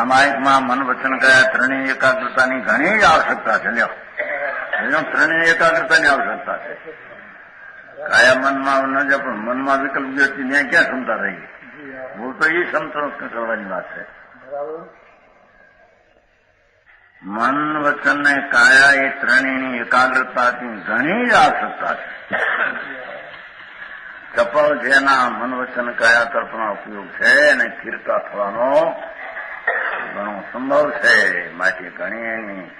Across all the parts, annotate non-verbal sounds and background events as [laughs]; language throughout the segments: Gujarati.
સામાયિકમાં મન વચન કયા ત્રણેય એકાગ્રતાની ઘણી જ આવશ્યકતા છે. લ્યો. એનો ત્રણેય એકાગ્રતાની આવશ્યકતા છે. કાયા મનમાં ન પણ મનમાં વિકલ્પ વ્યક્તિ ત્યાં ક્યાં ક્ષમતા રહી? હું તો એ ક્ષમતા કરવાની વાત છે. મન વચન ને કાયા એ ત્રણેયની એકાગ્રતાની ઘણી જ આવશ્યકતા છે. ચપલ જેના મન વચન કાયા તરફનો ઉપયોગ છે અને સ્થિરતા થવાનો સંભવ છે માટે ઘણી એની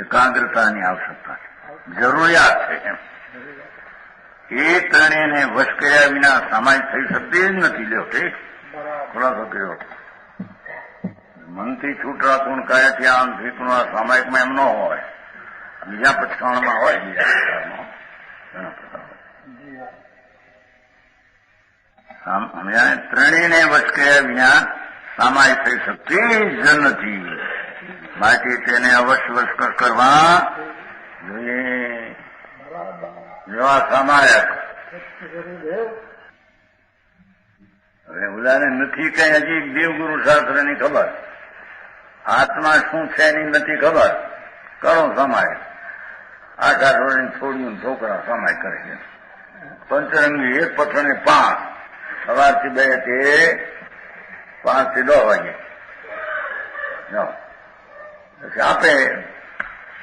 એકાગ્રતાની આવશ્યકતા છે. જરૂરિયાત છે એમ. એ ત્રણેયને વશ કર્યા વિના સામાયિક થઈ શકતી જ નથી લ્યો ઠીક? ખુલાસો કર્યો મનથી છૂટરા કોણ કહે છે આમ ભીકનો આ સામાયિકમાં એમ ન હોય. બીજા પછાણમાં હોય બીજા પ્રકારમાં ઘણા પ્રકાર હોય. જી હા સામ- સમજાય? ત્રણેયને વશ કર્યા વિના સામાયિક થઈ શકતી જ નથી. બાકી તેને અવશ્ય વશ કરવા જોઈએ. જેવા સામાયક હવે ઓલાને નથી કઈ હજી દેવગુરુ શાસ્ત્રની ખબર? આત્મા શું છે એની નથી ખબર? કરો સમાય. આખા રોડીને છોડ્યું છોકરા સમાય કરે છે. પંચરંગી એક પથ્થરને પાંચ. સવારથી બેથી પાંચથી દો વાગે. જાઓ. પછી આપે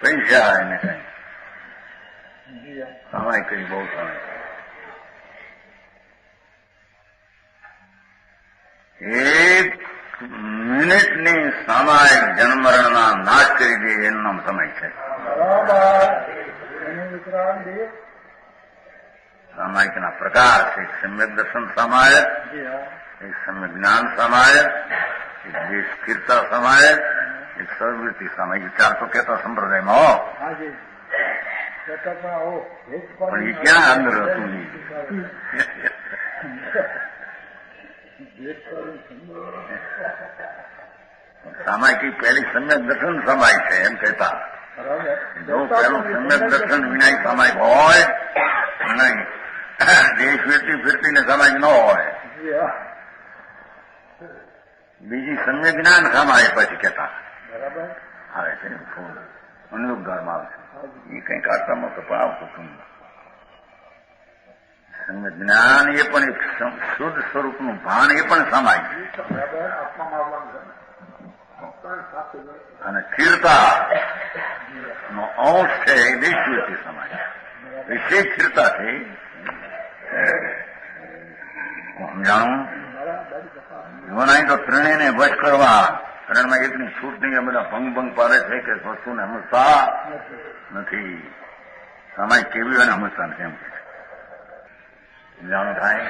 પૈસા એને કઈ. સમય કઈ બહુ સમય એક મિનિટની સામાયિક જન્મરણના નાશ કરી દે એનું સમય છે બરાબર એને વિતરાણ દે સામાયિકના પ્રકાર છે એક સમ્યક દર્શન સામાયક એક સમ્યક જ્ઞાન સામાયક એક દેશ કીર્તા સામાયક એક સર્વવૃત્તિ સામાયિક ચાર તો કહેતા સંપ્રદાયમાં હો પણ એ ક્યાં અંદર હતું નહીં સામાયિક પહેલી સમ્યક દર્શન સમાય છે એમ કહેતા જો પહેલું સમ્યક દર્શન વિનાય સામાયિક હોય નહીં [laughs] દેશ ફીરતી ફિરતીને સમાજ ન હોય. બીજી સંઘ જ્ઞાન સામાયિક પછી કહેતા. બરાબર. આવે છે ફૂલ. અનુયોગગાળમાં આવે છે. એ કંઈક આત્મામાં તો પણ આવતું હતું. સંઘ જ્ઞાન એ પણ એક શુદ્ધ સ્વરૂપનું ભાન એ પણ છે. અને સ્થિરતા નો અંશ છે એ દેશવ્યક્તિ સમાજ વિશેષ સ્થિરતાથી સમજાણું જીવનાઈ તો ત્રણેયને વશ કરવા. ત્રણમાં એકની છૂટ નહીં આ બધા ભંગ ભંગ પાડે છે કે વસ્તુને સમજતા નથી. સમય કેવી હોય ને સમજતા નથી એમ કે થાય